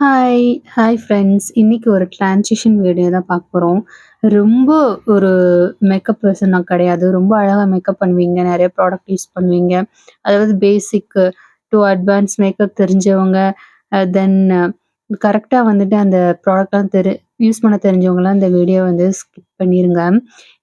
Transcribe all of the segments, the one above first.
Hi! Hi friends. இன்னைக்கு ஒரு transition video தான் பார்க்க போறோம். ரொம்ப ஒரு மேக்கப் பெர்சன் நான் கிடையாது. ரொம்ப அழகா மேக்கப் பண்ணுவீங்க. நெறைய ப்ராடக்ட் யூஸ் பண்ணுவீங்க. அதாவது பேசிக் டூ அட்வான்ஸ் மேக்கப் தெரிஞ்சவங்க. அ தென் கரெக்ட்டா வந்துட்டு அந்த ப்ராடக்ட்லாம் தெரி யூஸ் பண்ண தெரிஞ்சவங்கலாம் இந்த வீடியோ வந்து ஸ்கிப் பண்ணிருங்க.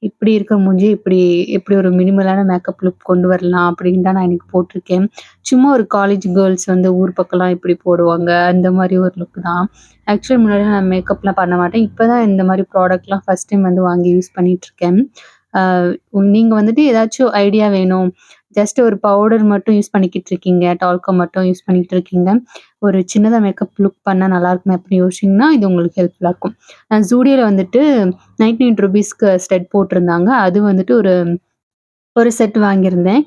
இப்படி இருக்க மூஞ்சி இப்படி எப்படி ஒரு மினிமலான மேக்கப் லுக் கொண்டு வரலாம் அப்படின்னு தான் நான் இன்னைக்கு போட்டிருக்கேன். சும்மா ஒரு காலேஜ் கேர்ல்ஸ் வந்து ஊர் பக்கம்லாம் எப்படி போடுவாங்க, அந்த மாரி ஒரு லுக் தான். ஆக்சுவலி முன்னாடி நான் மேக்கப்லாம் பண்ண மாட்டேன். இப்ப தான் இந்த மாரி ப்ராடக்ட்லாம் ஃபர்ஸ்ட் டைம் வந்து வாங்கி யூஸ் பண்ணிட்டுருக்கேன். அ நீங்க வந்துட்டு ஏதாச்சும் ஐடியா வேணும். ஜஸ்ட் ஒரு பவுடர் மட்டும் யூஸ் பண்ணிக்கிட்டு இருக்கீங்க. டால்கம் மட்டும் யூஸ் பண்ணிக்கிட்டு இருக்கீங்க. ஒரு சின்னதாக மேக்கப் லுக் பண்ணால் நல்லாருக்குமே அப்படின்னு யோசிச்சீங்கன்னா, இது உங்களுக்கு ஹெல்ப்ஃபுல்லாக இருக்கும். நான் Zudio நைன்டி வந்துட்டு ₹99க்கு ஸ்டட் போட்டிருந்தாங்க. அது வந்துட்டு ஒரு ஒரு செட் வாங்கியிருந்தேன்.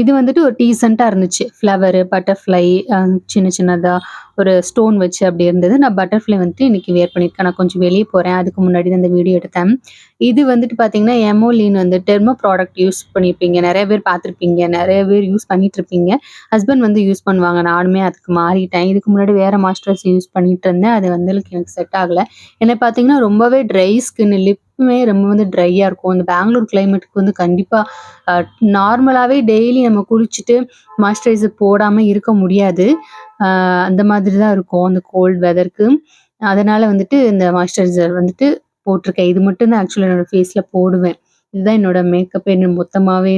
இது வந்துட்டு ஒரு டீசெண்டாக இருந்துச்சு. ஃப்ளவரு, பட்டர்ஃப்ளை சின்ன சின்னதாக ஒரு ஸ்டோன் வச்சு அப்படி இருந்தது. நான் பட்டர்ஃப்ளை வந்துட்டு இன்றைக்கி வியர் பண்ணியிருக்கேன். நான் கொஞ்சம் வெளியே போகிறேன் அதுக்கு முன்னாடி அந்த வீடியோ எடுத்தேன். இது வந்துட்டு பார்த்தீங்கன்னா, எமோலின் வந்து டெர்மோ ப்ராடக்ட் யூஸ் பண்ணியிருப்பீங்க. நிறைய பேர் பார்த்துருப்பீங்க. நிறைய பேர் யூஸ் பண்ணிட்டுருப்பீங்க. ஹஸ்பண்ட் வந்து யூஸ் பண்ணுவாங்க. நானுமே அதுக்கு மாறிட்டேன். இதுக்கு முன்னாடி வேறு மாய்ஸ்சரைசர் யூஸ் பண்ணிட்டு இருந்தேன். அது வந்து எனக்கு செட் ஆகலை என்னை பார்த்தீங்கன்னா, ரொம்பவே ட்ரை ஸ்கின் எப்பவுமே ரொம்ப வந்து ட்ரையாக இருக்கும். இந்த பெங்களூர் கிளைமேட்டுக்கு வந்து கண்டிப்பாக நார்மலாகவே டெய்லி நம்ம குளிச்சுட்டு மாய்ஸ்சரைசர் போடாமல் இருக்க முடியாது. அந்த மாதிரி தான் இருக்கும். அந்த கோல்ட் வெதருக்கு. அதனால் வந்துட்டு இந்த மாய்ஸ்சரைசர் வந்துட்டு போட்டிருக்கேன். இது மட்டும் தான் ஆக்சுவலா என்னோட ஃபேஸில் போடுவேன். இதுதான் என்னோட மேக்கப்பே என்ன மொத்தமாகவே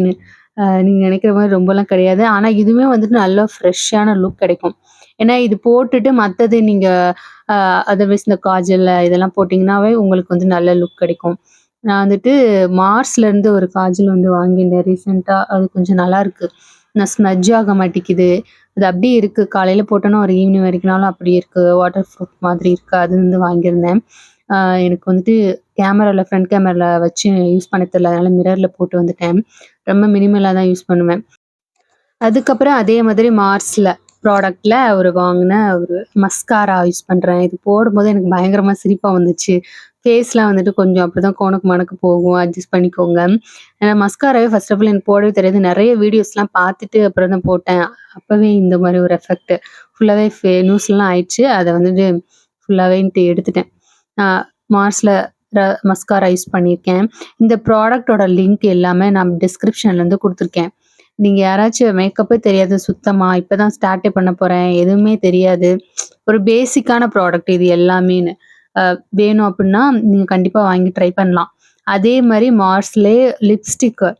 நீங்கள் நினைக்கிற மாதிரி ரொம்பலாம் கிடையாது. ஆனால் இதுவுமே வந்துட்டு நல்லா ஃப்ரெஷ்ஷான லுக் கிடைக்கும். ஏன்னா இது போட்டுட்டு மற்றது நீங்கள் அதர்வைஸ் இந்த காஜல் இதெல்லாம் போட்டிங்கனாவே உங்களுக்கு வந்து நல்ல லுக் கிடைக்கும். நான் வந்துட்டு மார்ஸ்லேருந்து ஒரு காஜல் வந்து வாங்கியிருந்தேன் ரீசெண்டாக அது கொஞ்சம் நல்லாயிருக்கு நான் ஸ்மெஜ் ஆக மாட்டேங்குது. அது அப்படியே இருக்குது காலையில் போட்டோன்னா ஒரு ஈவினிங் வரைக்கும்னாலும் அப்படியே இருக்குது வாட்டர் ப்ரூஃப் மாதிரி இருக்குது அது வந்து வாங்கியிருந்தேன். எனக்கு வந்துட்டு கேமராவில் ஃப்ரண்ட் கேமராவில் வச்சு யூஸ் பண்ண தெரியல. அதனால் மிரரில் போட்டு வந்துட்டேன். ரொம்ப மினிமலாக தான் யூஸ் பண்ணுவேன். அதுக்கப்புறம் அதே மாதிரி மார்ஸில் ப்ராடக்டில் அவர் வாங்கின ஒரு மஸ்காரா யூஸ் பண்ணுறேன் இது போடும்போது எனக்கு பயங்கரமாக சிரிப்பாக வந்துச்சு. ஃபேஸ்லாம் வந்துட்டு கொஞ்சம் அப்படி தான் கோணக்கு மணக்கு போகும். அட்ஜஸ்ட் பண்ணிக்கோங்க. ஏன்னா மஸ்காராவே ஃபர்ஸ்ட் ஆஃப் ஆல் எனக்கு போடவே தெரியாது. நிறைய வீடியோஸ்லாம் பார்த்துட்டு அப்புறம் தான் போட்டேன். அப்போவே இந்த மாதிரி ஒரு எஃபெக்ட். ஃபுல்லாகவே ஃபே நியூஸ்லாம் ஆயிடுச்சு. அதை வந்துட்டு ஃபுல்லாகவே எடுத்துட்டேன். நான் மார்ஸ்ல மஸ்காரா யூஸ் பண்ணியிருக்கேன். இந்த ப்ராடக்ட்டோட லிங்க் எல்லாமே நான் டிஸ்கிரிப்ஷன்லேருந்து கொடுத்துருக்கேன் நீங்கள் யாராச்சும் மேக்கப்பே தெரியாது சுத்தமாக இப்போ தான் ஸ்டார்ட்டே பண்ண போகிறேன் எதுவுமே தெரியாது. ஒரு பேசிக்கான ப்ராடக்ட் இது எல்லாமேன்னு. வேணும் அப்படின்னா நீங்கள் கண்டிப்பாக வாங்கி ட்ரை பண்ணலாம். அதே மாதிரி மார்ஸ்லேயே லிப்ஸ்டிக்கு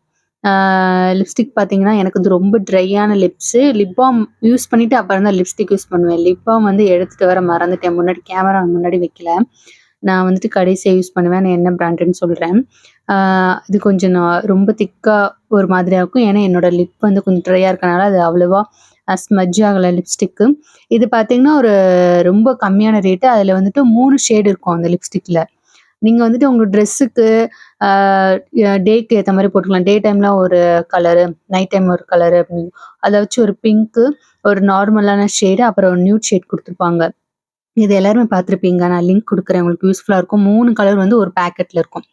லிப்ஸ்டிக் பார்த்தீங்கன்னா, எனக்கு வந்து ரொம்ப ட்ரையான லிப்ஸு. லிப் பாம் யூஸ் பண்ணிவிட்டு அப்புறம் தான் லிப்ஸ்டிக் யூஸ் பண்ணுவேன். லிப் வந்து எடுத்துகிட்டு வர மறந்துட்டேன். முன்னாடி கேமரா முன்னாடி வைக்கல. நான் வந்துட்டு கடைசியாக யூஸ் பண்ணுவேன். நான் என்ன பிராண்டுன்னு சொல்கிறேன் இது கொஞ்சம் நான் ரொம்ப திக்காக ஒரு மாதிரியாக இருக்கும். ஏன்னா என்னோட லிப் வந்து கொஞ்சம் ட்ரையாக இருக்கனால அது அவ்வளோவா ஸ்மஜ் ஆகலை லிப்ஸ்டிக்கு. இது பார்த்தீங்கன்னா, ஒரு ரொம்ப கம்மியான ரேட்டு. அதில் வந்துட்டு மூணு ஷேடு இருக்கும் அந்த லிப்ஸ்டிக்கில் நீங்கள் வந்துட்டு உங்கள் ட்ரெஸ்ஸுக்கு டேக்கு ஏற்ற மாதிரி போட்டுக்கலாம். டே டைம்லாம் ஒரு கலரு, நைட் டைம் ஒரு கலரு அப்படின்னு. அதை வச்சு ஒரு பிங்க்கு, ஒரு நார்மலான ஷேடு, அப்புறம் நியூட் ஷேட் கொடுத்துருப்பாங்க இது எல்லாருமே பார்த்துருப்பீங்க. நான் லிங்க் கொடுக்குறேன் உங்களுக்கு யூஸ்ஃபுல்லாக இருக்கும். மூணு கலர் வந்து ஒரு பேக்கெட்டில் இருக்கும்.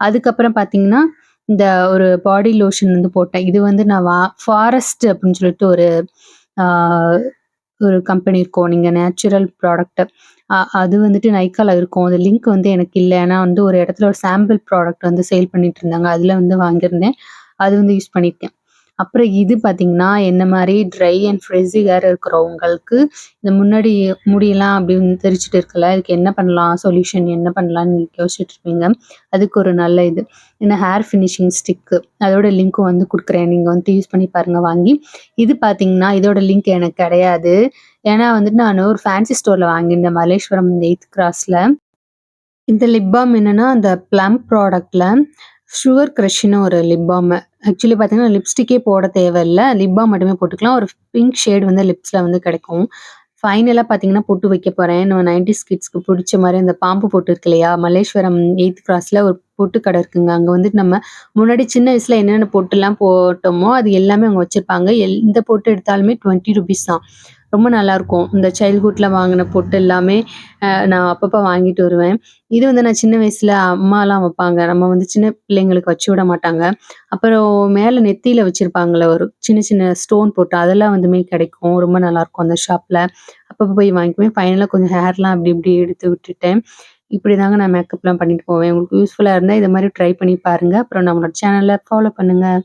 அதுக்கப்புறம் பார்த்தீங்கன்னா, இந்த ஒரு பாடி லோஷன் வந்து போட்டேன். இது வந்து நான் வா ஃபாரஸ்ட் அப்படின்னு சொல்லிட்டு ஒரு ஒரு கம்பெனி இருக்கும். நீங்கள் நேச்சுரல் ப்ராடக்ட் அது வந்துட்டு நைக்கால இருக்கும். அது லிங்க் வந்து எனக்கு இல்லை ஏன்னா வந்து ஒரு இடத்துல ஒரு சாம்பிள் ப்ராடக்ட் வந்து சேல் பண்ணிட்டு இருந்தாங்க. அதில் வந்து வாங்கியிருந்தேன். அது வந்து யூஸ் பண்ணியிருக்கேன். அப்புறம் இது பார்த்தீங்கன்னா, என்ன மாதிரி ட்ரை அண்ட் ஃப்ரிஸி ஹேர் இருக்கிறவங்களுக்கு, இந்த முன்னாடி முடியெல்லாம் அப்படி தெரிச்சுட்டு இருக்கல இதுக்கு என்ன பண்ணலாம்? சொல்யூஷன் என்ன பண்ணலாம்னு யோசிச்சுட்டு இருப்பீங்க. அதுக்கு ஒரு நல்ல இது. ஏன்னா ஹேர் ஃபினிஷிங் ஸ்டிக்கு அதோட லிங்க்கும் வந்து கொடுக்குறேன் நீங்கள் வந்துட்டு யூஸ் பண்ணி பாருங்க வாங்கி. இது பார்த்தீங்கன்னா, இதோட லிங்க் எனக்கு கிடையாது. ஏன்னா வந்துட்டு நான் ஒரு ஃபேன்சி ஸ்டோரில் வாங்கியிருந்தேன். மலேஸ்வரம் 8த் கிராஸில் இந்த லிப் பாம் என்னன்னா, அந்த ப்ளம் ப்ராடக்டில் சுகர் கிரஷ்ன்னு ஒரு லிப் பாம் ஆக்சுவலி பார்த்தீங்கன்னா, லிப்ஸ்டிக்கே போட தேவையில்ல. லிப் பாம் மட்டுமே போட்டுக்கலாம். ஒரு பிங்க் ஷேட் வந்து லிப்ஸ்ல வந்து கிடைக்கும். ஃபைனலாக பார்த்தீங்கன்னா, பொட்டு வைக்க போறேன். நம்ம 90ஸ் கிட்ஸ்க்கு புடிச்ச மாதிரி அந்த பாம்பு பொட்டு இருக்கு இல்லையா? மலேஸ்வரம் எயித் கிராஸில் ஒரு பொட்டு கடை இருக்குங்க. அங்க வந்துட்டு நம்ம முன்னாடி சின்ன வயசுல என்னென்ன பொட்டுலாம் போட்டோமோ, அது எல்லாமே அவங்க வச்சிருப்பாங்க. எந்த பொட்டு எடுத்தாலுமே ₹20 தான். ரொம்ப நல்லாயிருக்கும். இந்த சைல்ட்ஹுட்டில் வாங்கின பொட்டு எல்லாமே நான் அப்பப்போ வாங்கிட்டு வருவேன். இது வந்து நான் சின்ன வயசில் அம்மாலாம் வைப்பாங்க. நம்ம வந்து சின்ன பிள்ளைங்களுக்கு வச்சு விட மாட்டாங்க. அப்புறம் மேலே நெத்தியில் வச்சுருப்பாங்களே ஒரு சின்ன சின்ன ஸ்டோன் போட்டு அதெல்லாம் வந்துமே கிடைக்கும். ரொம்ப நல்லாயிருக்கும் அந்த ஷாப்பில் அப்பப்போ போய் வாங்கிக்குவேன். ஃபைனலாக கொஞ்சம் ஹேர்லாம் அப்படி இப்படி எடுத்து விட்டுட்டேன். இப்படிதாங்க நான் மேக்கப்லாம் பண்ணிட்டு போவேன். உங்களுக்கு யூஸ்ஃபுல்லாக இருந்தால் இதை மாதிரி ட்ரை பண்ணி பாருங்க. அப்புறம் நம்மளோட சேனலை ஃபாலோ பண்ணுங்கள்